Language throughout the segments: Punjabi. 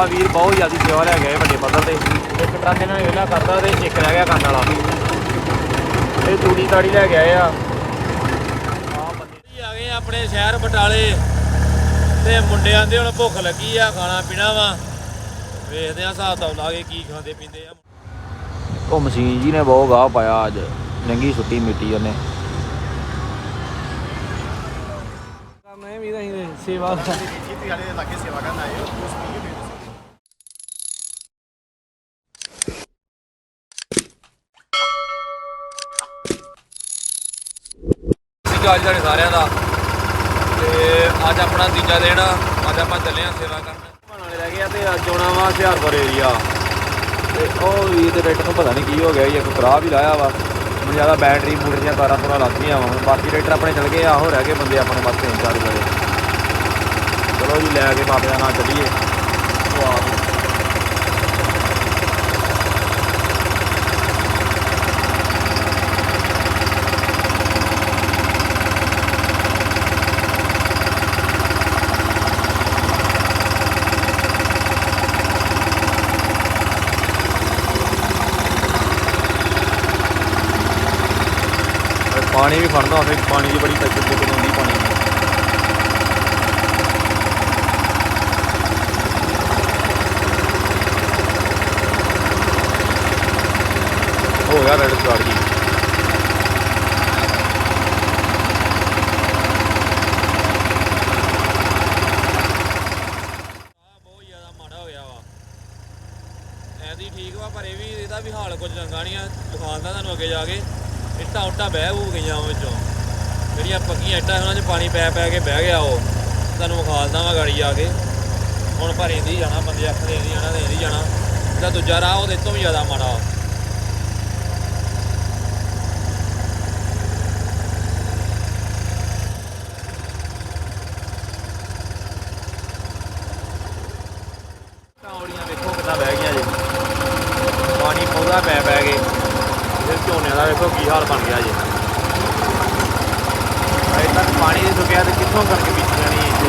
ਆ ਵੀਰ ਬਹੁਤ ਜ਼ਿਆਦਾ ਸੇਵਾ ਲੈ ਗਏ ਵੱਡੇ ਪੱਧਰ ਤੇ। ਇੱਕ ਟਰੱਕ ਇਹਨਾਂ ਨੇ ਵਿਹਲਾ ਕਰਤਾ ਤੇ ਇੱਕ ਰਹਿ ਗਿਆ ਕਰਨ ਵਾਲਾ। ਇਹ ਤੂੜੀ ਤਾੜੀ ਲੈ ਕੇ ਆਏ ਆ। ਆ ਬੰਦੇ ਆ ਗਏ ਆਪਣੇ ਸ਼ਹਿਰ ਬਟਾਲੇ ਤੇ ਮੁੰਡਿਆਂ ਦੇ ਹੁਣ ਭੁੱਖ ਲੱਗੀ ਆ ਖਾਣਾ ਪੀਣਾ ਵਾ। ਵੇਖਦੇ ਆ ਹਿਸਾਬ ਤਾਂ ਲਾ ਕੇ ਕੀ ਖਾਂਦੇ ਪੀਂਦੇ ਆ। ਉਹ ਮਸ਼ੀਨ ਜੀ ਨੇ ਬਹੁਤ ਗਾਹ ਪਾਇਆ ਅੱਜ ਨੰਗੀ ਸੁੱਟੀ ਮਿੱਟੀ ਉਹਨੇ। ਮੈਂ ਵੀ ਤਾਂ ਹੀ ਸੇਵਾ ਠੀਕ ਅੱਜ ਤੁਹਾਡੇ ਸਾਰਿਆਂ ਦਾ। ਤੇ ਅੱਜ ਆਪਣਾ ਤੀਜਾ ਦਿਨ ਅੱਜ ਆਪਾਂ ਚੱਲੇ ਆ ਸੇਵਾ ਕਰਨ। ਵਾਲੇ ਰਹਿ ਗਿਆ ਤੇ ਅੱਜ ਆਉਣਾ ਵਾ ਹੁਸ਼ਿਆਰਪੁਰ ਏਰੀਆ ਤੇ ਉਹ ਵੀ ਦੇ ਟਰੈਕਟਰ ਨੂੰ ਪਤਾ ਨਹੀਂ ਕੀ ਹੋ ਗਿਆ ਜੀ, ਇੱਕ ਖਰਾਬ ਹੀ ਲਾਇਆ ਵਾ। ਮੈਨੂੰ ਜ਼ਿਆਦਾ ਬੈਟਰੀ ਬੂਟਰੀਆਂ ਦੀਆਂ ਤਾਰਾਂ ਪੂਰਾ ਲੱਥੀਆਂ ਵਾ। ਬਾਕੀ ਰੇਟਰ ਆਪਣੇ ਚਲ ਗਏ ਆ, ਆਹੋ ਰਹਿ ਗਏ ਬੰਦੇ ਆਪਣੇ ਬਸ ਤਿੰਨ ਚਾਰ ਬੜੇ ਚਲੋ ਜੀ, ਲੈ ਕੇ ਬਾਬੇ ਨਾਲ ਨਾਂ ਚੱਲੀਏ ਉਹ ਆ ਗਏ। ਤੇ ਪਾਣੀ ਵੀ ਫੜਦਾ ਹੋਵੇ ਪਾਣੀ ਦੀ ਬੜੀ ਤੱਕ ਤੇ ਆਉਂਦੀ ਪਾਣੀ ਦੀ। ਹੋ ਗਿਆ ਰੈਡ ਸਟਾਰਟ ਜੀ। ਬਹੁਤ ਜ਼ਿਆਦਾ ਮਾੜਾ ਹੋ ਵਾ। ਐਦੀ ਠੀਕ ਵਾ, ਪਰ ਇਹ ਵੀ, ਇਹਦਾ ਵੀ ਹਾਲ ਕੁਝ ਚੰਗਾ ਨਹੀਂ ਆ। ਦੁਕਾਨ ਦਾ ਤੁਹਾਨੂੰ ਅੱਗੇ ਜਾ ਕੇ ਇੱਟਾਂ ਉੱਟਾਂ ਬਹਿ ਹੋ ਗਈਆਂ ਉਹ ਵਿੱਚੋਂ। ਜਿਹੜੀਆਂ ਪੱਕੀਆਂ ਇੱਟਾਂ ਉਹਨਾਂ 'ਚ ਪਾਣੀ ਪੈ ਪੈ ਕੇ ਬਹਿ ਗਿਆ ਉਹ। ਤੁਹਾਨੂੰ ਵਿਖਾਲਦਾ ਵਾ ਗਾੜੀ ਆ ਕੇ। ਹੁਣ ਪਰ ਇਹਦੀ ਜਾਣਾ, ਬੰਦੇ ਆਖਦੇ ਇਹਦੀ ਜਾਣਾ, ਤੇ ਇਹਦੀ ਜਾਣਾ। ਜਿਹੜਾ ਦੂਜਾ ਰਾਹ ਉਹਦੇ ਤੋਂ ਵੀ ਜ਼ਿਆਦਾ ਮਾੜਾ। ਵਾ। ਟੌੜੀਆਂ ਵੇਖੋ ਕਿੱਦਾਂ ਬਹਿ ਗਈਆਂ ਜੀ। ਪਾਣੀ ਪੌਦਾ ਪੈ ਪੈ ਕੇ। ਝੋਨੇ ਦਾ ਵੇਖੋ ਕੀ ਹਾਲ ਬਣ ਗਿਆ ਜੀ। ਅਜੇ ਤੱਕ ਪਾਣੀ ਨਹੀਂ ਸੁੱਕਿਆ ਤੇ ਕਿੱਥੋਂ ਕਣਕ ਬੀਜੀ ਜਾਣੀ ਇੱਥੇ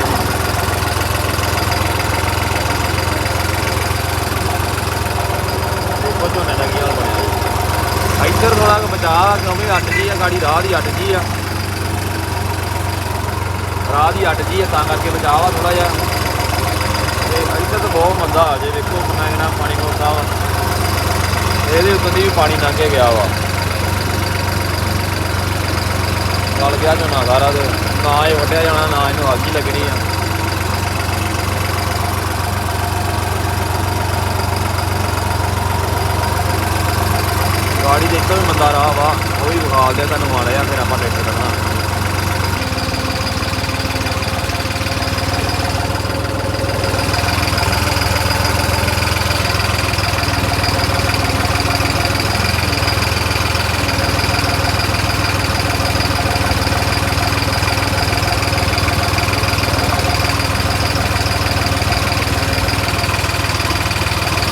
ਦੇਖੋ ਝੋਨੇ ਦਾ ਕੀ ਹਾਲ ਬਣਿਆ ਜੀ। ਇੱਧਰ ਥੋੜਾ ਕੁ ਬਚਾਅ ਕਿਉਂਕਿ ਅੱਟ ਜੀ ਆ, ਗਾੜੀ ਰਾਹ ਦੀ ਅੱਟ ਜੀ ਆ। ਰਾਹ ਦੀ ਅੱਟ ਜੀ ਆ, ਤਾਂ ਕਰਕੇ ਬਚਾਅ ਆ ਥੋੜਾ ਜਿਹਾ। ਤੇ ਇੱਧਰ ਤਾਂ ਬਹੁਤ ਮੰਦਾ ਆ ਜੇ ਦੇਖੋ ਕਿੰਨਾ ਕਿੰਨਾ ਪਾਣੀ ਖੋਦਾ ਵਾ। ਇਹਦੇ ਉੱਤੇ ਵੀ ਪਾਣੀ ਲੰਘ ਕੇ ਗਿਆ ਵਾ। ਗਲ ਗਿਆ ਝੋਨਾ ਸਾਰਾ ਤੇ ਨਾ ਇਹ ਵੱਢਿਆ ਜਾਣਾ, ਨਾ ਇਹਨੂੰ ਅੱਗ ਹੀ ਲੱਗਣੀ ਆ। ਗਾੜੀ ਦੇਖੋ ਵੀ ਮੰਦਾ ਰਾਹ ਵਾ, ਉਹ ਵੀ ਵਿਖਾ ਦਿਆ ਤੁਹਾਨੂੰ ਮਾੜਾ ਜਿਹਾ ਫਿਰ ਆਪਾਂ ਟਰੈਕਟਰ ਕੱਢਣਾ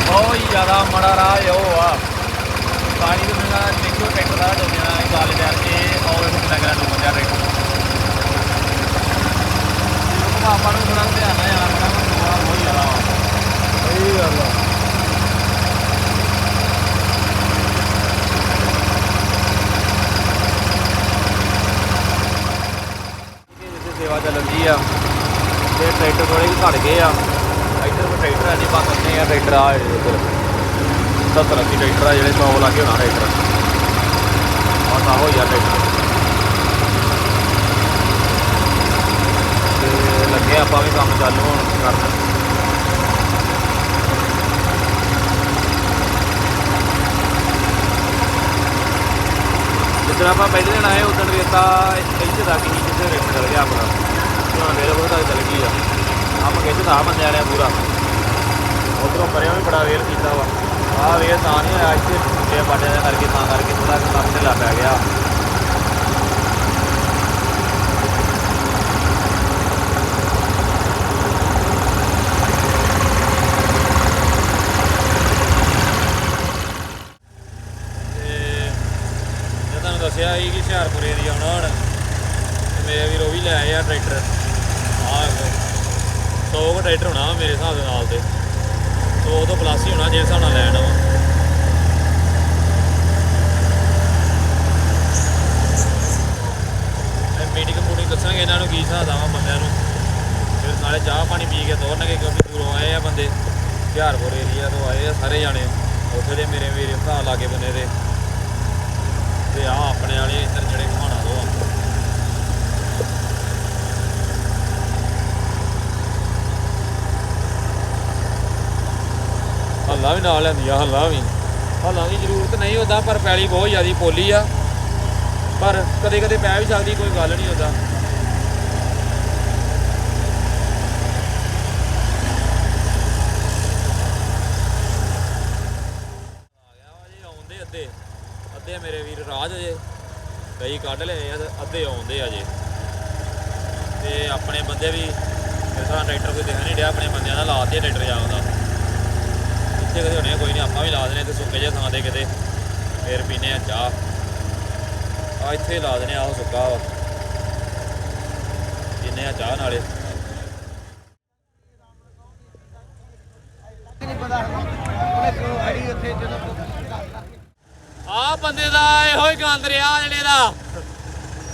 ਬਹੁਤ ਹੀ ਜ਼ਿਆਦਾ ਮਾੜਾ ਰਾਹ ਹੈ ਉਹ ਆ। ਪਾਣੀ ਦੇ ਬਿਨਾਂ ਦੇਖੋ ਟਰੈਕਟਰ ਦਾ ਡੁੱਬ ਜਾਣਾ ਇਹ ਗਾਲੇ ਦੇ ਕੇ ਔਰ ਇਹ ਲੱਗਣਾ ਡੁੱਬ ਜਾ ਟਰੈਕਟਰ ਇਹ ਆਪਾਂ ਨੂੰ ਥੋੜਾ ਧਿਆਨ ਨਾਲ ਜਾਣਾ ਪੈਣਾ ਵਾ, ਬਹੁਤ ਹੀ ਜ਼ਿਆਦਾ। ਵਾ ਸਹੀ ਗੱਲ ਆ। ਸੇਵਾ ਚੱਲਦੀ ਆ ਤੇ ਟਰੈਕਟਰ ਥੋੜੇ ਘਟ ਗਏ ਆ। ਇੱਧਰ ਟਰੈਕਟਰ ਹੈ ਨਹੀਂ ਇੰਨੇ ਆ ਟਰੈਕਟਰ ਆ ਇੱਧਰ 70 ਅੱਸੀ ਟਰੈਕਟਰ ਆ ਜਿਹੜੇ 100 ਲੱਗੇ ਹੋਣਾ ਟਰੈਕਟਰ। ਬਸ ਆਹੋ ਹੀ ਆ ਟਰੈਕਟਰ। ਤੇ ਲੱਗੇ ਆਪਾਂ ਵੀ ਕੰਮ ਚਾਲੂ ਹੁਣ ਕਰਨ। ਜਿੱਦਣ ਆਪਾਂ ਪਹਿਲੇ ਦਿਨ ਆਏ ਉਦੋਂ ਰੇਤਾ ਇੱਥੇ ਤੱਕ ਹੀ ਜਿੱਥੇ ਰੇਤਾ ਚੱਲ ਗਿਆ ਆਪਣਾ। ਹੁਣ ਮੇਰੇ ਕੋਲ ਤੱਕ ਚੱਲ ਗਈ ਆ। ਆਪਾਂ ਕਿੱਥੇ ਤਾਂ ਬੰਦਿਆਂ ਨੇ ਪੂਰਾ। ਉਧਰੋਂ ਪਰਿਆਂ ਵੀ ਬੜਾ ਵੇਰ ਕੀਤਾ ਵਾ। ਆਹ ਵੇਰ ਤਾਂ ਨਹੀਂ ਹੋਇਆ ਇੱਥੇ। ਟੁੱਟੇ ਪਾਟਿਆਂ ਦੇ ਕਰਕੇ, ਤਾਂ ਕਰਕੇ ਥੋੜਾ ਕੰਮ ਢਿੱਲਾ ਪੈ ਗਿਆ। ਤੇ ਤੁਹਾਨੂੰ ਦੱਸਿਆ ਸੀ ਕਿ ਹੁਸ਼ਿਆਰਪੁਰ ਏਰੀਆ ਆਉਣਾ ਹੁਣ। ਤੇ ਮੇਰੇ ਵੀਰ ਉਹ ਵੀ ਲੈ ਆਏ ਆ ਟਰੈਕਟਰ। ਆਹ 100 ਕੁ ਟਰੈਕਟਰ ਹੋਣਾ ਮੇਰੇ ਹਿਸਾਬ ਦੇ ਨਾਲ ਤੇ। ਹੀ ਹੋਣਾ, ਜੇ ਹਿਸਾਬ ਨਾਲ ਲੈਣ ਵਾ ਮੀਟਿੰਗ ਮੂਟਿੰਗ ਦੱਸਾਂਗੇ ਇਹਨਾਂ ਨੂੰ ਕੀ ਹਿਸਾਬ ਆ ਬੰਦਿਆਂ ਨੂੰ। ਫਿਰ ਨਾਲੇ ਚਾਹ ਪਾਣੀ ਪੀ ਕੇ ਤੋਰਨਗੇ ਕਿਉਂਕਿ ਦੂਰੋਂ ਆਏ ਆ ਬੰਦੇ। ਹੁਸ਼ਿਆਰਪੁਰ ਏਰੀਆ ਤੋਂ ਆਏ ਆ ਸਾਰੇ ਜਾਣੇ। ਉੱਥੇ ਦੇ ਮੇਰੇ ਮੇਰੇ ਭਰਾ ਲਾਗੇ ਬੰਨੇ ਦੇ। ਤੇ ਆ ਆਪਣੇ ਵਾਲੇ ਇੱਧਰ ਜਿਹੜੇ ਘਮਾਣਾ ਤੋਂ ਆ ਹੱਲਾ ਵੀ ਨਾਲ ਲੈਂਦੀ ਆ ਹੱਲਾ ਵੀ। ਹੱਲਾ ਦੀ ਜ਼ਰੂਰਤ ਨਹੀਂ ਹੁੰਦਾ ਪਰ ਪੈਲੀ ਬਹੁਤ ਜ਼ਿਆਦੀ ਪੋਲੀ ਆ। ਪਰ ਕਦੇ ਕਦੇ ਪੈ ਵੀ ਸਕਦੀ, ਕੋਈ ਗੱਲ ਨਹੀਂ ਹੁੰਦਾ ਆ ਆਉਂਦੇ ਅੱਧੇ। ਅੱਧੇ ਮੇਰੇ ਵੀਰ ਰਾਜ ਅਜੇ। ਕਈ ਕੱਢ ਲਏ ਆ ਅੱਧੇ ਆਉਂਦੇ ਆ ਜੇ ਤੇ ਆਪਣੇ ਬੰਦੇ ਵੀ ਮੇਰੇ ਸਾਹ ਟਰੈਕਟਰ ਕੋਈ ਦਿਖ ਨਹੀਂ ਰਿਹਾ, ਆਪਣੇ ਬੰਦਿਆਂ ਦਾ ਲਾ ਦਿਆ ਟਰੈਕਟਰ ਜਾਉਂਦਾ ਇੱਥੇ ਕਦੇ ਹੋਣੇ ਕੋਈ ਨਹੀਂ ਆਪਾਂ ਵੀ ਲਾ ਦੇਣੇ ਤੇ ਸੁੱਕੇ ਜਿਹੇ ਥਾਂ ਤੇ ਕਿਤੇ। ਫੇਰ ਪੀਨੇ ਆ ਚਾਹ। ਆ ਇੱਥੇ ਲਾ ਦੇਣੇ ਆ ਸੁੱਕਾ ਵਾ। ਪੀਨੇ ਆ ਚਾਹ ਨਾਲੇ। ਆ ਬੰਦੇ ਦਾ ਇਹੋ ਹੀ ਗੰਦ ਰਿਹਾ ਜਿਹੜੇ ਦਾ।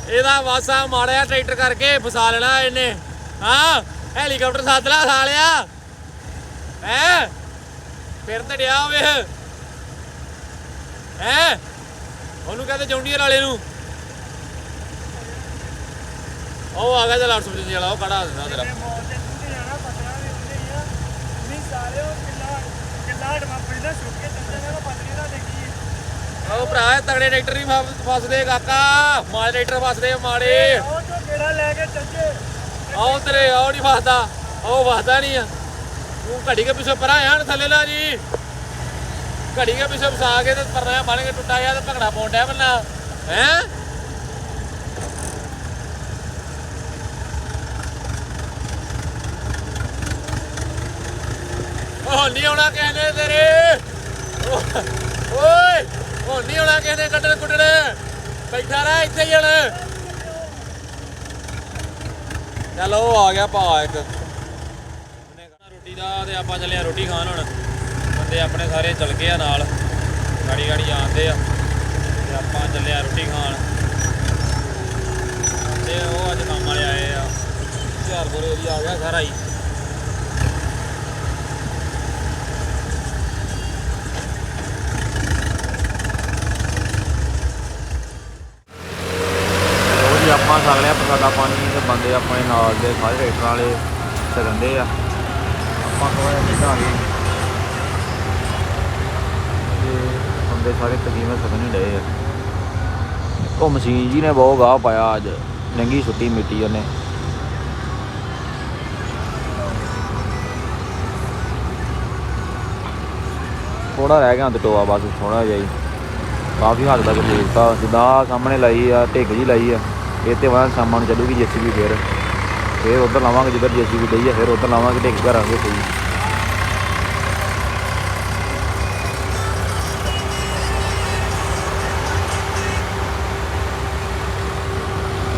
ਇਹਦਾ ਵਾਸਾ ਮਾੜਿਆ ਟਰੈਕਟਰ ਕਰਕੇ ਫਸਾ ਲੈਣਾ ਇਹਨੇ। ਹਾਂ, ਹੈਲੀਕਾਪਟਰ ਸੱਦ ਲਾ ਸਾਲਿਆ ਹੈ? ਫਿਰ ਤੇ ਡਿਆ ਵੇ ਹੈ? ਉਹਨੂੰ ਕਹਿੰਦੇ ਜੌਂਡੀਅਰ ਵਾਲੇ ਨੂੰ। ਉਹ ਆ ਗਿਆ ਤੇ 855 ਵਾਲਾ ਉਹ ਕੜਾ ਦਿੰਦਾ ਤੇਰਾ। ਉਹ ਭਰਾ ਤਗੜੇ ਟਰੈਕਟਰ ਨਹੀਂ ਫਸ- ਫਸਦੇ ਕਾਕਾ। ਮਾੜੇ ਟਰੈਕਟਰ ਫਸਦੇ ਮਾੜੇ। ਆਓ ਤੇਰੇ ਆਓ ਨਹੀਂ ਫਸਦਾ ਉਹ ਫਸਦਾ ਨਹੀਂ ਆ। ਤੂੰ ਘੜੀ ਕੇ ਪਿੱਛੇ ਪਰਾਂ ਆਣ ਥੱਲੇ ਲਾ ਜੀ। ਘੜੀ ਕੇ ਪਿੱਛੇ ਫਸਾ ਕੇ ਤੇ ਪਰਨਾ ਬਣ ਕੇ ਟੁੱਟਾ ਗਿਆ ਤੇ ਭੰਗੜਾ ਪਾਉਣ ਡਿਆ ਬੰਨਾ ਹੈ? ਉਹ ਨਹੀਂ ਆਉਣਾ ਕਹਿੰਦੇ ਤੇਰੇ। ਓਏ, ਉਹ ਨਹੀਂ ਆਉਣਾ ਕਹਿੰਦੇ ਨੇ ਕੱਢਣ ਕੁੱਟਣ। ਬੈਠਾ ਰਹਿ, ਇੱਥੇ ਹੀ ਹਣ। ਚੱਲ ਉਹ ਆ ਗਿਆ ਭਾ ਇੱਕ। ਉਹਨੇ ਦਾ ਤੇ ਆਪਾਂ ਚੱਲੇ ਆ ਰੋਟੀ ਖਾਣ ਹੁਣ। ਬੰਦੇ ਆਪਣੇ ਸਾਰੇ ਚੱਲ ਗਏ ਆ ਨਾਲ। ਗਾੜੀ ਗਾੜੀ ਆਉਂਦੇ ਆ। ਤੇ ਆਪਾਂ ਚੱਲੇ ਆ ਰੋਟੀ ਖਾਣ। ਤੇ ਉਹ ਅੱਜ ਕੰਮ ਵਾਲੇ ਆਏ ਆ। ਹੁਸ਼ਿਆਰਪੁਰ ਏਰੀਆ ਆ ਗਿਆ ਸਾਰਾ ਹੀ। ਆਪਾਂ ਛਕ ਲਿਆ ਪ੍ਰਸਾਦਾ ਪਾਣੀ ਤੇ ਬੰਦੇ ਆਪਣੇ ਨਾਲ ਦੇ ਸਾਰੇ ਟਰੈਕਟਰਾਂ ਵਾਲੇ ਛਕੰਦੇ ਆ। ਆਪਾਂ ਥੋੜਾ ਨਿਕਾ ਗਏ ਤੇ ਬੰਦੇ ਸਾਰੇ ਤਕਰੀਬਨ ਛਕਣ ਹੀ ਡਏ ਆ। ਉਹ ਮਸ਼ੀਨ ਜੀ ਨੇ ਬਹੁਤ ਗਾਹ ਪਾਇਆ ਅੱਜ, ਨੰਗੀ ਛੁੱਟੀ ਮਿੱਟੀ ਉਹਨੇ। ਥੋੜਾ ਰਹਿ ਗਿਆ ਤੇ ਟੋਆ ਬਸ ਥੋੜਾ ਜਿਹਾ ਹੀ। ਕਾਫੀ ਹੱਦ ਤੱਕ ਦੇਖਤਾ ਜਿੱਦਾਂ ਸਾਹਮਣੇ ਲਾਈ ਆ, ਢਿੱਗ ਜੀ ਲਾਈ ਆ, ਇਹ ਤੇ ਬਾਅਦ ਸ਼ਾਮਾਂ ਨੂੰ ਚੱਲੂਗੀ ਜੇਸੀਬੀ ਫੇਰ। ਫਿਰ ਉਧਰ ਲਾਵਾਂਗੇ, ਜਿੱਧਰ ਜੇਸੀਬੀ ਡਈ ਆ, ਫਿਰ ਉਧਰ ਲਾਵਾਂਗੇ ਢਿੱਗ ਕਰਾਂਗੇ ਕੋਈ।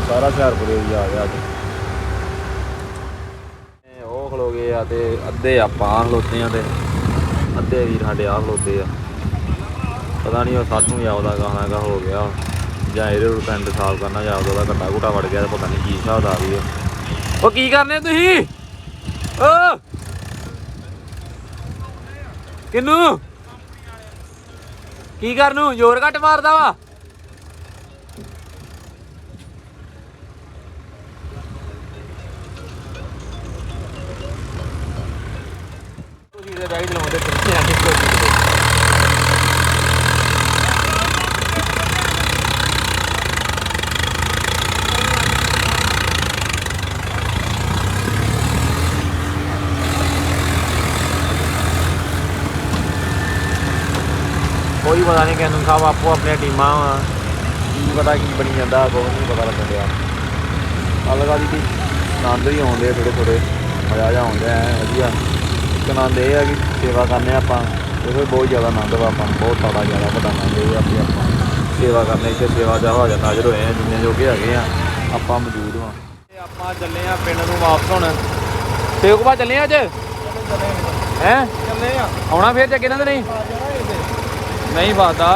ਸਾਰਾ ਹੁਸ਼ਿਆਰਪੁਰ ਏਰੀਆ ਆ ਗਿਆ ਅੱਜ। ਉਹ ਖਲੋ ਗਏ ਆ ਤੇ ਅੱਧੇ ਆਪਾਂ ਖਲੋਤੇ ਆ ਤੇ ਅੱਧੇ ਵੀਰ ਸਾਡੇ ਆ ਖਲੋਤੇ ਆ। ਪਤਾ ਨਹੀਂ ਉਹ ਸਾਨੂੰ ਨੂੰ ਜਾਉਦਾ ਗਾਣਾ ਗਾ ਹੋ ਗਿਆ। ਜਾਂ ਇਹਦੇ ਨੂੰ ਸਾਫ਼ ਕਰਨਾ, ਜਾਂ ਉਹਦਾ ਘੱਟਾ ਘੁੱਟਾ ਵੜ ਗਿਆ ਤੇ ਪਤਾ ਨਹੀਂ ਕੀ ਹਿਸਾਬ ਦਾ ਵੀ ਉਹ ਕੀ ਕਰਨੇ ਤੁਸੀਂ? ਓ! ਕਿੰਨੂ? ਕੀ ਕਰਨ? ਨੂੰ ਜ਼ੋਰ ਘੱਟ ਮਾਰਦਾ ਵਾ। ਤੁਸੀਂ ਇਹਦੇ ਬੈਗ ਚਲਾਉਂਦੇ ਫਿਰਦੇ ਆ ਕਿਸ ਕੋਈ ਪਤਾ ਨਹੀਂ ਕਿਹਨੂੰ ਸਾਹਿਬ ਆਪੋ ਆਪਣੀਆਂ ਟੀਮਾਂ ਵਾ। ਕੀ ਪਤਾ ਕੀ ਬਣੀ ਜਾਂਦਾ ਕੋਈ ਨਹੀਂ ਪਤਾ ਲੱਗਣ ਡਿਆ। ਅਲਗਾ ਦੀ ਆਨੰਦ ਵੀ ਆਉਂਦੇ ਥੋੜੇ ਥੋੜੇ ਮਜ਼ਾ ਜਿਹਾ ਆਉਂਦਾ ਹੈ ਵਧੀਆ। ਇੱਕ ਆਨੰਦ ਇਹ ਆ ਕਿ ਸੇਵਾ ਕਰਨੇ ਆਪਾਂ ਉਹਦੇ ਬਹੁਤ ਜ਼ਿਆਦਾ ਆਨੰਦ ਵਾ ਆਪਾਂ ਨੂੰ, ਬਹੁਤ ਸਾਡਾ ਜ਼ਿਆਦਾ ਵੱਡਾ ਆਨੰਦ ਇਹ ਆ ਕਿ ਆਪਾਂ ਸੇਵਾ ਕਰਨੇ ਇੱਥੇ ਸੇਵਾ ਦਾ ਹੋ ਜਾਂਦਾ ਹਾਜ਼ਰ ਹੋਏ ਆ ਜਿੰਨੇ ਜੋਗੇ ਹੈਗੇ ਆ ਆਪਾਂ ਮੌਜੂਦ ਹਾਂ ਤੇ ਆਪਾਂ ਚੱਲੇ ਆ ਪਿੰਡ ਨੂੰ ਵਾਪਸ ਹੁਣ। ਸੇਵਕਪਾ ਚੱਲੇ ਆ ਅੱਜ? ਹੈ? ਚੱਲੇ ਆ। ਆਉਣਾ ਫੇਰ ਚੱਕੇ ਇਹਨਾਂ ਦੇ ਨਹੀਂ? ਨਹੀਂ ਫਾਦਾ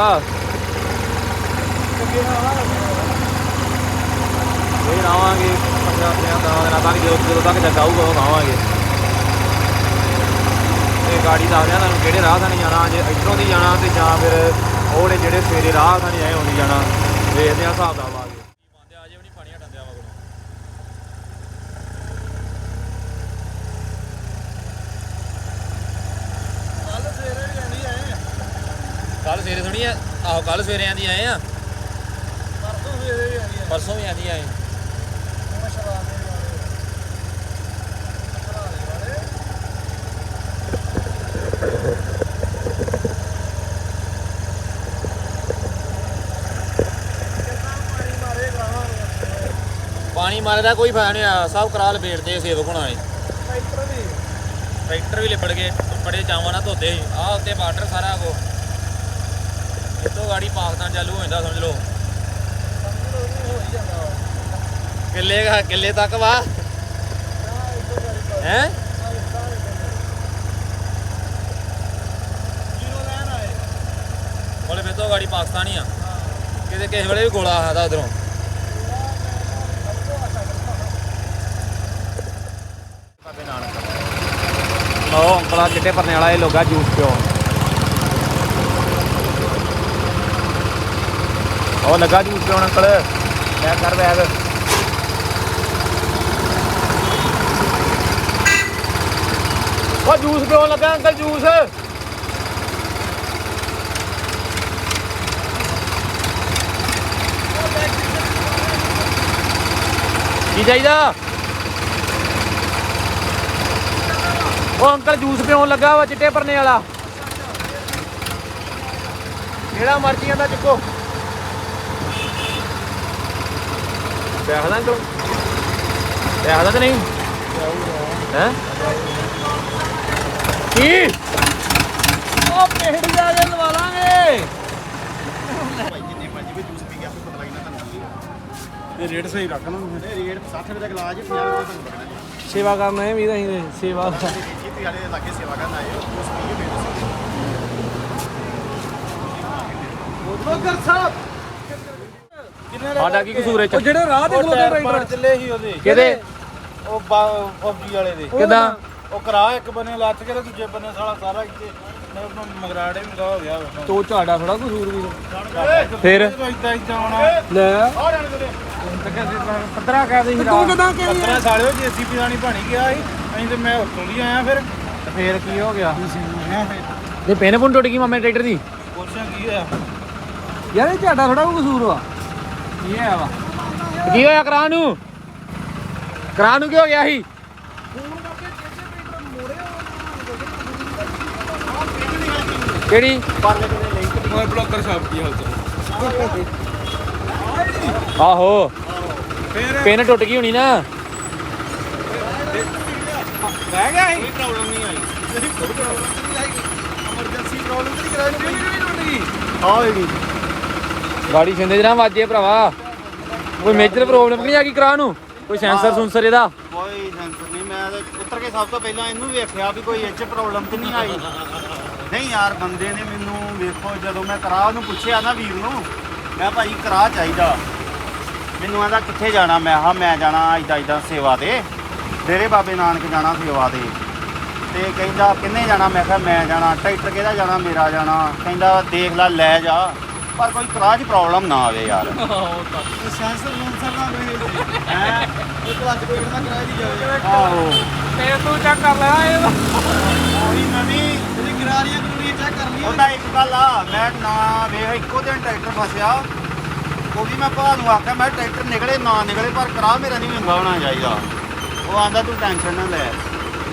ਅੱਗੇ ਨਾ ਆਵਾ ਇਹ ਰਾਵਾਂਗੇ ਪੰਜਾਂ ਪੰਜਾਂ ਦਸਾਂ ਦਿਨਾਂ ਤੱਕ ਜਦੋਂ ਜਦੋਂ ਤੱਕ ਜੱਗਾ ਆਊਗਾ ਉਹ ਖਾਵਾਂਗੇ ਤੇ ਗਾੜੀ ਦਾ ਆਇਆ ਤੁਹਾਨੂੰ ਕਿਹੜੇ ਰਾਹ ਥਾਣੀ ਜਾਣਾ, ਜੇ ਇੱਧਰੋਂ ਦੀ ਜਾਣਾ ਤੇ ਜਾਂ ਫਿਰ ਉਹ ਜਿਹੜੇ ਸਵੇਰੇ ਰਾਹ ਥਾਣੀ ਆਏ ਹੁੰਦੀ ਜਾਣਾ। ਵੇਖਦੇ ਆ ਹਿਸਾਬ ਦਾ ਆ ਕੇ ਬੰਦੇ ਆ ਜੇ ਵੀ ਨਹੀਂ ਪਾਣੀ ਹਟਣ ਦਿਆ ਮਗਰੋਂ ਕੱਲ ਸਵੇਰੇ ਵੀ ਆਂਦੀ ਆਏ ਕੱਲ ਸਵੇਰੇ ਸੁਣੀ ਆ ਆਹੋ ਕੱਲ ਸਵੇਰੇ ਆਂਦੀ ਆਏ ਆ। ਪਰਸੋਂ ਵੀ ਆਂਦੀ ਪਰਸੋਂ ਵੀ ਆਂਦੀ ਆਏ। ਆ ਪਾਣੀ ਮਾਰੇ ਦਾ ਕੋਈ ਫਾਇਦਾ ਨਹੀਂ ਆ ਸਭ ਕਰਾ ਲਪੇਟਦੇ ਸੇਵਕ ਹੋਣਾ ਏ ਟਰੈਕਟਰ ਵੀ। ਟਰੈਕਟਰ ਵੀ ਲਿਬੜ ਗਏ ਬੜੇ ਚਾਵਾਂ ਨਾਲ ਧੋਤੇ ਆਹ ਉੱਤੇ ਬਾਰਡਰ ਸਾਰਾ ਕੋ ਇੱਥੋਂ ਗਾੜੀ ਪਾਕਿਸਤਾਨ ਚਾਲੂ ਹੋ ਜਾਂਦਾ, ਸਮਝ ਲਓ। ਕਿੱਲੇ ਗਾ ਕਿੱਲੇ ਤੱਕ ਵਾ? ਨਾ ਇੱਧਰ ਗਾੜੀ ਹੈ? ਬੋਲੇ ਫਿਰ ਤੋਂ ਗਾੜੀ ਪਾਕਿਸਤਾਨ ਹੀ ਆ। ਕਿਤੇ ਕਿਸੇ ਵੇਲੇ ਵੀ ਗੋਲਾ ਆਦਾ ਉਧਰੋਂ। ਬਾਬੇ ਅੰਕਲਾ ਚਿੱਟੇ ਪਰਨੇ ਵਾਲਾ, ਇਹ ਲੋਗਾ ਜੂਸ ਪਿਓ। ਉਹ ਲੱਗਾ ਜੂਸ ਪਿਉਣ ਅੰਕਲ। ਲੈ ਕਰ ਬੈਗ ਉਹ ਜੂਸ ਪਿਉਣ ਲੱਗਾ ਅੰਕਲ, ਜੂਸ। ਕੀ ਚਾਹੀਦਾ? ਉਹ ਅੰਕਲ ਜੂਸ ਪਿਉਣ ਲੱਗਾ ਵਾ ਚਿੱਟੇ ਪਰਨੇ ਵਾਲਾ। ਜਿਹੜਾ ਮਰਜ਼ੀ ਆਂਦਾ ਚੁੱਕੋ। ਪੈਸਾ ਦਾ ਅੰਕਲ? ਪੈਸਾ ਦਾ ਤੇ ਨਹੀਂ। ਹੈ? ਕੀ? ਉਹ ਪਿੰਡ ਜਾ ਕੇ ਲਵਾ ਲਾਂਗੇ। ਤੇ ਰੇਟ ਸਹੀ ਰੱਖਣਾ ਰੇਟ 60 ਰੁਪਏ ਦਾ ਗਲਾਸ 50 ਰੁਪਏ ਤੁਹਾਨੂੰ ਪਕੜਨਾ ਸੇਵਾ ਕਰਨਾ ਹੈ ਵੀ ਤਾਂ ਅਸੀਂ ਸੇਵਾ। ਖੇਤੀ ਵਾਲੇ ਦੇ ਲਾਗੇ ਸੇਵਾ ਕਰਨ ਆਏ ਹੋ ਉਸ ਪੀਏ ਸਾਹਿਬ। ਸਾਡਾ ਕੀ ਕਸੂਰ ਹੈ? ਉਹ ਜਿਹੜੇ ਰਾਹ ਤੇ ਖਲੋਤੇ ਟਰੈਕਟਰ ਚੱਲੇ ਸੀ ਉਹਦੇ। ਕਿਹਦੇ? ਉਹ ਫੌਜੀ ਵਾਲੇ ਦੇ। ਕਿਦਾਂ? ਉਹ ਕਰਾ ਇੱਕ ਬੰਨੇ ਲੱਥ ਕੇ ਤੇ ਦੂਜੇ ਬੰਨੇ ਸਾਲਾ ਸਾਰਾ ਇੱਥੇ। ਮਗਰਾੜੇ ਵੀ ਹੋ ਗਿਆ ਤੋ ਝਾੜਾ ਥੋੜਾ ਕਸੂਰ ਵੀ ਫਿਰ? ਇਦਾਂ ਇਦਾਂ ਆਉਣਾ ਲੈ। ਪੱਤਰਾ ਕਹਿ ਦੇ। ਤੂੰ ਕਿਦਾਂ ਕਿ ਪੱਤਰਾ ਸਾਲਿਓ ਜੀਸੀਪੀ ਦਾ ਨਹੀਂ ਬਣੀ ਗਿਆ ਸੀ। ਅਸੀਂ ਤੇ ਮੈਂ ਉੱਥੋਂ ਦੀ ਆਇਆ ਫਿਰ। ਤੇ ਫੇਰ ਕੀ ਹੋ ਗਿਆ? ਤੇ ਪੈਨ ਪੁੰਨ ਟੁੱਟ ਗਈ ਮਾਮੇ ਟਰੈਕਟਰ ਦੀ? ਪੁੱਛਾਂ ਕੀ ਹੋਇਆ। ਯਾਰ ਇਹ ਝਾੜਾ ਥੋੜਾ ਕਸੂਰ ਵਾ। ਕੀ ਹੋਇਆ ਵਾ? ਕੀ ਹੋਇਆ ਕਰਾਂ ਨੂੰ? ਕਰਾਂ ਨੂੰ ਕੀ ਹੋ ਗਿਆ ਸੀ? ਕਿਹੜੀ? ਮੈਂ ਬਲੌਗਰ ਸਾਹਿਬ ਕੀ ਹਾਲ ਚਾਲ? ਆਹੋ। ਫੇਰ? ਪੈਨ ਟੁੱਟ ਗਈ ਹੋਣੀ ਨਾ। ਰਹਿ ਗਿਆ ਕੋਈ ਪ੍ਰੋਬਲਮ ਨਹੀਂ ਆਈ। ਕੋਈ ਪ੍ਰੋਬਲਮ ਨਹੀਂ ਆਈ। ਐਮਰਜੈਂਸੀ ਪ੍ਰੋਬਲਮ ਨਹੀਂ ਕਰਾਈ। ਸੀ ਆਏਗੀ ਗਾੜੀ ਸਿੰਦੇ ਜਨਾ ਵਾਜੇ ਭਰਾਵਾ। ਕੋਈ ਮੇਜਰ ਪ੍ਰੋਬਲਮ ਨਹੀਂ ਆ ਗਈ ਕਰਾਂ ਨੂੰ? ਕੋਈ ਸੈਂਸਰ ਸੁੰਸਰ ਇਹਦਾ? ਕੋਈ ਸੈਂਸਰ ਨਹੀਂ, ਮੈਂ ਤਾਂ ਉੱਤਰ ਕੇ ਸਭ ਤੋਂ ਪਹਿਲਾਂ ਇਹਨੂੰ ਵੇਖਿਆ ਵੀ ਕੋਈ ਇੱਚ ਪ੍ਰੋਬਲਮ ਤੇ ਨਹੀਂ ਆਈ। ਨਹੀਂ ਯਾਰ, ਬੰਦੇ ਨੇ ਮੈਨੂੰ ਵੇਖੋ, ਜਦੋਂ ਮੈਂ ਕਰਾ ਨੂੰ ਪੁੱਛਿਆ ਨਾ ਵੀਰ ਨੂੰ, ਮੈਂ ਭਾਈ ਕਰਾ ਚਾਹੀਦਾ। ਮੈਨੂੰ ਆਂਦਾ ਕਿੱਥੇ ਜਾਣਾ? ਮੈਂ ਹਾਂ ਮੈਂ ਜਾਣਾ ਇਦਾਂ ਇਦਾਂ ਸੇਵਾ ਤੇ। ਡੇਰੇ ਬਾਬੇ ਨਾਨਕ ਜਾਣਾ ਸੇਵਾ ਤੇ। ਤੇ ਕਹਿੰਦਾ, ਕਿੰਨੇ ਜਾਣਾ? ਮੈਂ ਕਿਹਾ, ਮੈਂ ਜਾਣਾ। ਟਰੈਕਟਰ ਕਿਹਦਾ ਜਾਣਾ? ਮੇਰਾ ਜਾਣਾ। ਕਹਿੰਦਾ, ਦੇਖ ਲੈ ਲੈ ਜਾ। ਪਰ ਕੋਈ ਕਰਾ 'ਚ ਪ੍ਰੋਬਲਮ ਨਾ ਆਵੇ ਯਾਰ। ਸੈਂਸਰ ਸੈਂਸਰ ਨਾ ਹੋਵੇ ਹੈ? ਉਹ ਕਲੱਚ ਕੋਈ ਨਾ ਕਰਾ ਦੀ ਜਾਵੇ। ਆਹੋ। ਤੇ ਤੂੰ ਚੈੱਕ ਕਰ ਲੈ ਇਹ ਉਹੀ ਨਵੀਂ ਜਿਹੜੀ ਗਰਾਰੀਆਂ ਗਰੂਰੀਆਂ ਚੈੱਕ ਕਰ ਲਈ ਉਹਦਾ ਇੱਕ ਗੱਲ ਆ ਮੈਂ ਨਾ ਵੇਖ ਇੱਕੋ ਦਿਨ ਟਰੈਕਟਰ ਫਸਿਆ। ਉਹ ਵੀ ਮੈਂ ਭਾ ਨੂੰ ਆਖਿਆ ਮੈਂ ਟਰੈਕਟਰ ਨਿਕਲੇ ਨਾ ਨਿਕਲੇ ਪਰ ਕਰਾ ਮੇਰਾ ਨਹੀਂ ਵਿੰਗਾ ਹੋਣਾ ਚਾਹੀਦਾ। ਉਹ ਆਂਦਾ ਤੂੰ ਟੈਨਸ਼ਨ ਨਾ ਲੈ।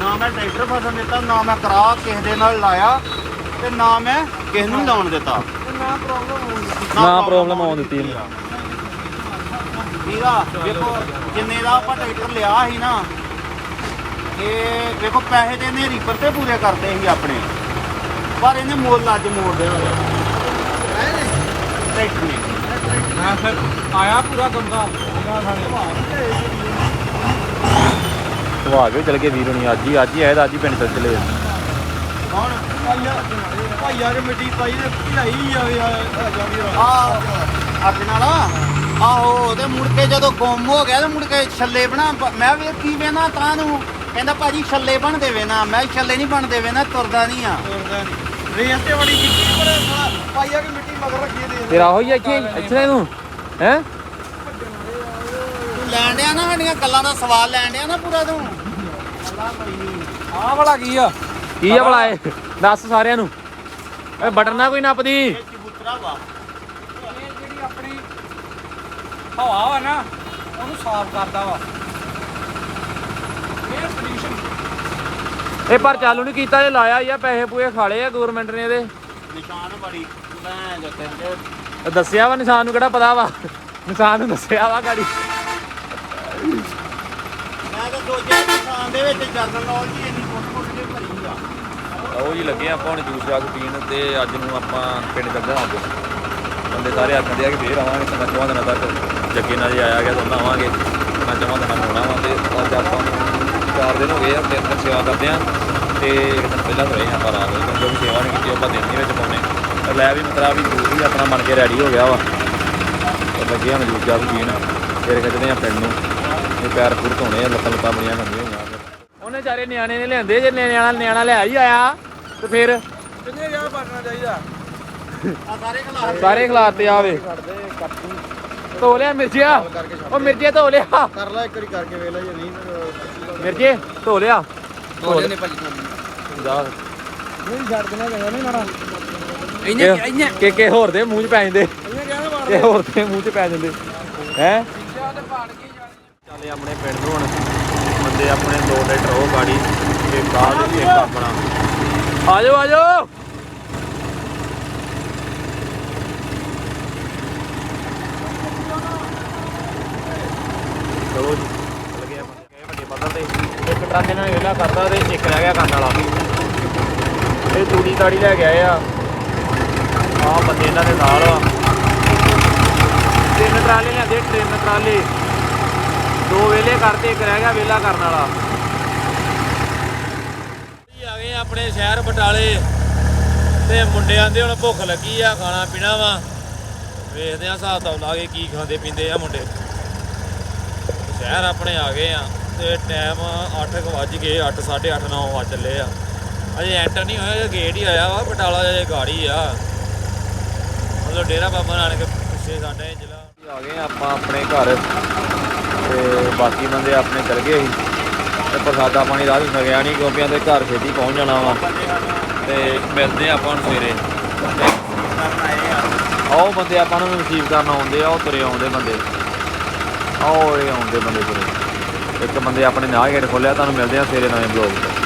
ਨਾ ਮੈਂ ਟਰੈਕਟਰ ਫਸਣ ਦਿੱਤਾ ਨਾ ਮੈਂ ਕਰਾ ਕਿਸੇ ਦੇ ਨਾਲ ਲਾਇਆ ਤੇ ਨਾ ਮੈਂ ਕਿਸੇ ਨੂੰ ਲਾਉਣ ਦਿੱਤਾ। ਨਾ ਪ੍ਰੋਬਲਮ ਹੋਊਗੀ ਨਾ problem ਆਉਣ ਦਿੱਤੀ ਇਹਨੇ। ਆ। ਵੇਖੋ ਜਿੰਨੇ ਦਾ ਆਪਾਂ ਟਰੈਕਟਰ ਲਿਆ ਸੀ ਨਾ ਇਹ ਵੇਖੋ ਪੈਸੇ ਤੇ ਇਹਨੇ ਰੀਪਰ ਤੇ ਪੂਰੇ ਕਰਦੇ ਸੀ ਆਪਣੇ। ਪਰ ਇਹਨੇ ਮੁੱਲ ਅੱਜ ਮੋੜ ਦੇਣਾ। ਟਰੈਕਟਰ ਨੇ। ਮੈਂ ਫਿਰ ਆਇਆ ਪੂਰਾ ਗੰਦਾ ਸੁਭਾਅ ਕੇ ਚਲ ਗਏ ਵੀਰ ਹੁਣੀ ਅੱਜ ਹੀ ਅੱਜ ਹੀ ਆਏ ਤਾਂ ਅੱਜ ਹੀ ਪਿੰਡ ਚੱਲ ਚਲੇ ਕੌਣ ਭਾਈਆ ਭਾਈਆ ਕੇ ਮਿੱਟੀ ਪਾਈ ਤੇ ਭਲਾਈ ਜਾਵੇ ਆ ਜਾਂਦੀ ਰਾਤ। ਆ ਅੱਗ ਨਾਲ ਆਹੋ ਤੇ ਮੁੜ ਕੇ ਜਦੋਂ ਗੁੰਮ ਹੋ ਗਿਆ ਤੇ ਮੁੜ ਕੇ ਛੱਲੇ ਬਣਾ ਮੈਂ ਵੀ ਕੀ ਵੇਨਾ ਤਾਂ ਨੂੰ? ਕਹਿੰਦਾ ਭਾਜੀ ਛੱਲੇ ਬਣ ਦੇਵੇ ਨਾ ਮੈਂ ਕਿਹਾ ਛੱਲੇ ਨਹੀਂ ਬਣ ਦੇਵੇ ਨਾ ਤੁਰਦਾ ਨਹੀਂ ਆ। ਤੁਰਦਾ ਨਹੀਂ। ਰੇਸ ਤੇ ਬੜੀ ਕੀਤੀ ਪਰ ਸਾਲਾ ਭਾਈਆ ਕੇ ਮਿੱਟੀ ਮਗਰ ਰੱਖੀ ਦੇ ਤੇਰਾ ਹੋਈ ਇੱਥੇ ਇੱਥੇ ਨੂੰ। ਹੈ? ਤੂੰ ਲੈਣ ਡਿਆ ਨਾ ਸਾਡੀਆਂ ਗੱਲਾਂ ਦਾ ਸਵਾਲ ਲੈਣ ਡਿਆ ਨਾ ਪੂਰਾ ਤੂੰ? ਵਾਲਾ ਕੀ ਆ? ਕੀ ਆ ਭਲਾ ਇਹ? ਦੱਸ ਸਾਰਿਆਂ ਨੂੰ। ਓਏ ਬਟਨ ਨਾ ਕੋਈ ਨੱਪਦੀ। ਇਹ ਚਬੂਤਰਾ ਵਾ ਇਹ ਜਿਹੜੀ ਆਪਣੀ ਹਵਾ ਵਾ ਨਾ ਉਹਨੂੰ ਸਾਫ਼ ਕਰਦਾ ਵਾ। ਇਹ ਪੋਲੂਸ਼ਨ ਇਹ ਪਰ ਚਾਲੂ ਨਹੀਂ ਕੀਤਾ ਜੇ ਲਾਇਆ ਹੀ ਆ ਪੈਸੇ ਪੂਏ ਖਾਲੇ ਆ ਗਵਰਨਮੈਂਟ ਨੇ ਇਹਦੇ। ਨਿਸ਼ਾਨ ਬੜੀ ਮੈਂ ਜੋ ਕਹਿੰਦੇ ਦੱਸਿਆ ਵਾ ਨਿਸ਼ਾਨ ਨੂੰ ਕਿਹੜਾ ਪਤਾ ਵਾ? ਨਿਸ਼ਾਨ ਨੂੰ ਦੱਸਿਆ ਵਾ ਗਾੜੀ। ਮੈਂ ਤਾਂ ਸੋਚਿਆ ਨਿਸ਼ਾਨ ਦੇ ਵਿੱਚ ਜਰਨਲ ਨੌਲੇਜ ਇੰਨੀ ਫੁੱਟ ਫੁੱਟ ਕੇ ਭਰੀ ਆ ਉਹ ਜੀ ਲੱਗੇ ਆਪਾਂ ਹੁਣ ਜੂਸ ਰਾਗ ਪੀਣ ਤੇ ਅੱਜ ਨੂੰ ਆਪਾਂ ਪਿੰਡ ਚੱਲ ਜਾਵਾਂਗੇ ਬੰਦੇ ਸਾਰੇ ਆਖਦੇ ਆ ਕਿ ਫੇਰ ਆਵਾਂਗੇ, ਤਾਂ ਚੌਹਾਂ ਦਿਨਾਂ ਤੱਕ ਜੱਗੇ ਨਾਲ ਜੇ ਆਇਆ ਗਿਆ, ਤਾਂ ਆਵਾਂਗੇ। ਮੈਂ ਚੌਹਾਂ ਦਿਨਾਂ ਨੂੰ ਆਉਣਾ ਵਾ ਤੇ ਅੱਜ ਆਪਾਂ ਨੂੰ ਚਾਰ ਦਿਨ ਹੋ ਗਏ ਆ, ਤਿੰਨ ਦਿਨ ਸੇਵਾ ਕਰਦੇ ਆ ਤੇ ਇੱਕ ਦਿਨ ਪਹਿਲਾਂ ਤੋਂ ਰਹੇ ਆ ਆਪਾਂ ਰਾਤ ਨੂੰ, ਕਿਉਂਕਿ ਸੇਵਾ ਨਹੀਂ ਕੀਤੀ, ਆਪਾਂ ਦਿਨ ਦੇ ਵਿੱਚ ਪਾਉਣੇ। ਲੈ ਵੀ ਮਤਲਬ ਵੀ ਜੂਸ ਵੀ ਆਪਣਾ ਬਣ ਕੇ ਰੈਡੀ ਹੋ ਗਿਆ ਵਾ। ਤੇ ਲੱਗੇ ਆ ਜੂਸ ਜਾ ਪੀਣ, ਫਿਰ ਖਿੱਚਦੇ ਆ ਪਿੰਡ ਨੂੰ। ਇਹ ਪੈਰ ਪੂਰ ਧੋਣੇ ਆ ਲੱਤਾਂ ਲੱਤਾਂ ਬੜੀਆਂ ਗੰਦੀਆਂ ਹੋਈਆਂ। ਉਹਨੇ ਚਾਰੇ ਨਿਆਣੇ ਨੇ ਲਿਆਂਦੇ, ਜੇ ਨਿਆਣਾ ਨਿਆਣਾ ਲੈ ਹੀ ਆਇਆ। ਤੇ ਫਿਰ ਕਿੰਨੇ ਯਾਰ ਬਣਨਾ ਚਾਹੀਦਾ? ਆ ਸਾਰੇ ਖਿਲਾਫ ਸਾਰੇ ਖਿਲਾਤੇ ਆਵੇ। ਧੋ ਲਿਆ ਮਿਰਜਿਆ? ਉਹ ਮਿਰਜੇ ਧੋ ਲਿਆ ਕਰ ਲੈ ਇੱਕ ਵਾਰੀ ਕਰਕੇ ਵੇਖ ਲੈ ਜੇ ਨਹੀਂ ਮਿਰਜੇ ਧੋ ਲਿਆ ਧੋ ਲੈਣੇ ਭਾਜੀ ਜਾ। ਨਹੀਂ ਛੱਡ ਦੇਣਾ ਚੰਗਾ ਨਹੀਂ ਮਾਰਾ ਇਹ ਕਿ ਕਿ ਹੋਰ ਦੇ ਮੂੰਹ 'ਚ ਪੈ ਜਾਂਦੇ। ਕਹਿੰਦਾ ਕਿ ਹੋਰ ਦੇ ਮੂੰਹ 'ਚ ਪੈ ਜਾਂਦੇ। ਹੈ? ਤੇ ਚੱਲੇ ਆਪਣੇ ਪਿੰਡ ਨੂੰ ਹੁਣ। ਬੰਦੇ ਆਪਣੇ ਦੋ ਲੀਟਰ ਉਹ ਗਾੜੀ ਤੇ ਬਾਅਦ ਇੱਕ ਆਪਣਾ। ਆ ਜਾਓ ਚਲੋ ਜੀ। ਚੱਲ ਆਪਾਂ ਗਏ ਵੱਡੇ ਪੱਧਰ ਤੇ ਇੱਕ ਟਰੱਕ ਇਹਨਾਂ ਨੇ ਵਿਹਲਾ ਕਰਤਾ ਤੇ ਇੱਕ ਰਹਿ ਗਿਆ ਕਰਨ ਵਾਲਾ। ਇਹ ਤੂੜੀ ਤਾੜੀ ਲੈ ਕੇ ਆਏ ਆ। ਆ ਬੰਦੇ ਇਹਨਾਂ ਦੇ ਨਾਲ ਆ। ਤਿੰਨ ਟਰਾਲੇ ਲਿਆਂਦੇ, ਤਿੰਨ ਟਰਾਲੇ। ਦੋ ਵੇਲੇ ਕਰਤੇ, ਇੱਕ ਰਹਿ ਗਿਆ ਵੇਲਾ ਕਰਨ ਵਾਲਾ। ਆਪਣੇ ਸ਼ਹਿਰ ਬਟਾਲੇ ਤੇ ਮੁੰਡਿਆਂ ਦੇ ਹੁਣ ਭੁੱਖ ਲੱਗੀ ਆ, ਖਾਣਾ ਪੀਣਾ ਵਾ। ਵੇਖਦੇ ਆ ਹਿਸਾਬ ਤਾਂ ਲਾ ਕੇ ਕੀ ਖਾਂਦੇ ਪੀਂਦੇ ਆ ਮੁੰਡੇ। ਸ਼ਹਿਰ ਆਪਣੇ ਆ ਗਏ ਆ ਤੇ ਟਾਈਮ 8 ਵੱਜ ਗਏ 8 8:30 9 ਵੱਜ ਚੱਲੇ ਆ। ਅਜੇ ਐਂਟਰ ਨਹੀਂ ਹੋਇਆ ਗੇਟ ਹੀ ਆਇਆ ਵਾ, ਬਟਾਲਾ ਜੇ ਗਾੜੀ ਆ। ਮਤਲਬ ਡੇਰਾ ਬਾਬਾ ਨਾਨਕ ਪਿੱਛੇ ਸਾਡੇ ਜ਼ਿਲ੍ਹਾ। ਆ ਗਏ ਆਪਾਂ ਆਪਣੇ ਘਰ ਤੇ ਬਾਕੀ ਬੰਦੇ ਆਪਣੇ ਚਲ ਗਏ ਸੀ। ਤੇ ਪ੍ਰਸਾਦਾ ਪਾਣੀ ਰਾਹ ਵਿੱਚ ਗਿਆ ਨਹੀਂ ਕਿਉਂਕਿ ਦੇ ਘਰ ਛੇਤੀ ਪਹੁੰਚ ਜਾਣਾ ਵਾ। ਤੇ ਮਿਲਦੇ ਆ ਆਪਾਂ ਨੂੰ ਸਵੇਰੇ। ਆਓ ਬੰਦੇ ਆਪਾਂ ਨੂੰ ਰਿਸੀਵ ਕਰਨ ਆਉਂਦੇ ਆ, ਉਹ ਤੁਰੇ ਆਉਂਦੇ ਬੰਦੇ। ਆਓ ਇਹ ਆਉਂਦੇ ਬੰਦੇ ਤੁਰੇ। ਇੱਕ ਬੰਦੇ ਆਪਣੇ ਨਾਹ ਗੇਟ ਖੋਲਿਆ ਤੁਹਾਨੂੰ ਮਿਲਦੇ ਆ ਸਵੇਰੇ ਨਵੇਂ ਬਲੌਗ